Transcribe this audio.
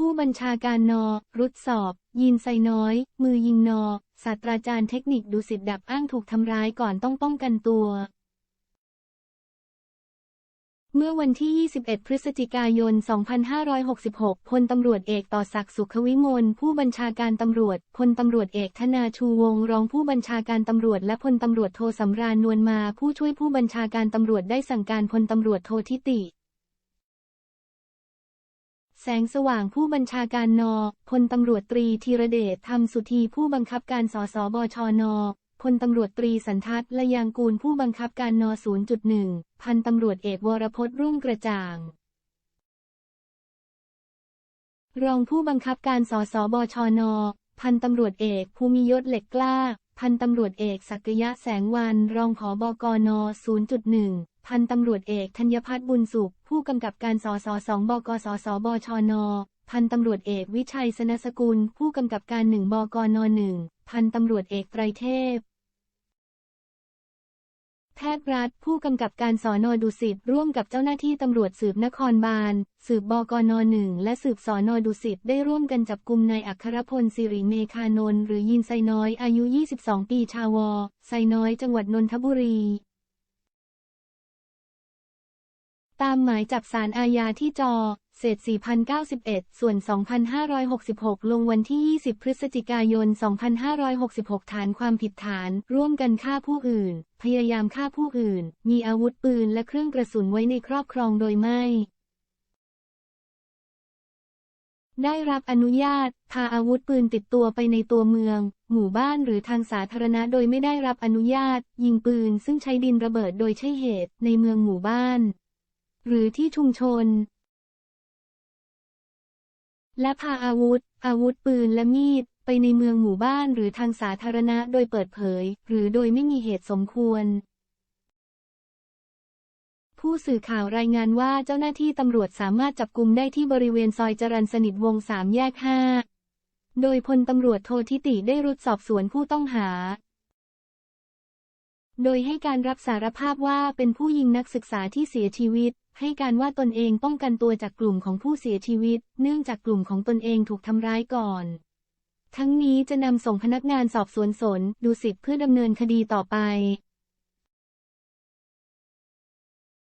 ผู้บัญชาการนอ รุดสอบ ยินไซน้อย มือยิงนอ ศาสตราจารย์เทคนิคดุสิตดับอ้างถูกทำร้ายก่อนต้องป้องกันตัว เมื่อวันที่ 21 พฤศจิกายน 2566 พลตำรวจเอกต่อศักดิ์สุขวิมล ผู้บัญชาการตำรวจ พลตำรวจเอกธนาชูวงรองผู้บัญชาการตำรวจและพลตำรวจโทสำราญนวลมา ผู้ช่วยผู้บัญชาการตำรวจได้สั่งการพลตำรวจโททิติ แสงสว่างผู้บัญชาการนพลตำรวจตรีธีรเดชธรรมสุธีผู้บังคับการสสบชนพลตำรวจตรีสันทัศน์ละยางกูลผู้บังคับการน 0.1 พันตำรวจเอกวรพจน์รุ่งกระจ่าง รองผู้บังคับการสสบชน พันตำรวจเอกภูมิยศเหล็กกล้า พันตำรวจเอกศักยะแสงวันรองผอบกน 0.1 พันตำรวจเอกธัญพัฒน์บุญสุข ผู้กำกับการสสสบกสสบชน พันตำรวจเอกวิชัยสนสกุล ผู้กำกับการหนึ่งบกนหนึ่งพันตำรวจเอกไตรเทพ แพทย์รัฐผู้กำกับการสอนอดุสิตร่วมกับเจ้าหน้าที่ตำรวจสืบนครบาล สืบบกนหนึ่งและสืบสอนอดุสิตได้ร่วมกันจับกุมนายอัครพลสิริเมคานนท์หรือยินไซน้อยอายุ 22 ปีชาวอไซน้อยจังหวัดนนทบุรี ตามหมายจับสารอาญาที่จอ เศษ 4091 ส่วน 2566 ลงวันที่ 20 พฤศจิกายน 2566 ฐานความผิดฐาน ร่วมกันฆ่าผู้อื่น พยายามฆ่าผู้อื่น มีอาวุธปืนและเครื่องกระสุนไว้ในครอบครองโดยไม่ ได้รับอนุญาต พาอาวุธปืนติดตัวไปในตัวเมือง หมู่บ้านหรือทางสาธารณะโดยไม่ได้รับอนุญาต ยิงปืนซึ่งใช้ดินระเบิดโดยใช่เหตุในเมืองหมู่บ้าน หรือที่ชุมชน และพาอาวุธ อาวุธปืนและมีด ไปในเมืองหมู่บ้านหรือทางสาธารณะโดยเปิดเผย หรือโดยไม่มีเหตุสมควร ผู้สื่อข่าวรายงานว่าเจ้าหน้าที่ตำรวจสามารถจับกุมได้ที่บริเวณซอยจรัญสนิทวงศ์สามแยกห้าโดยพลตำรวจโททิติได้รุดสอบสวนผู้ต้องหา โดยให้การรับสารภาพว่าเป็นผู้ยิงนักศึกษาที่เสียชีวิต ให้การว่าตนเองป้องกันตัวจากกลุ่มของผู้เสียชีวิต เนื่องจากกลุ่มของตนเองถูกทำร้ายก่อน ทั้งนี้จะนำส่งพนักงานสอบสวนสนดูสิทธิ์เพื่อดำเนินคดีต่อไป